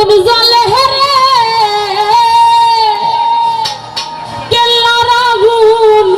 আগুন জ্বলে হেরে কেল্লার আগুন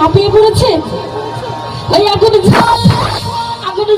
ঝাঁপিয়ে পড়েছে? এই আগুনে ঝাঁপ আগুনে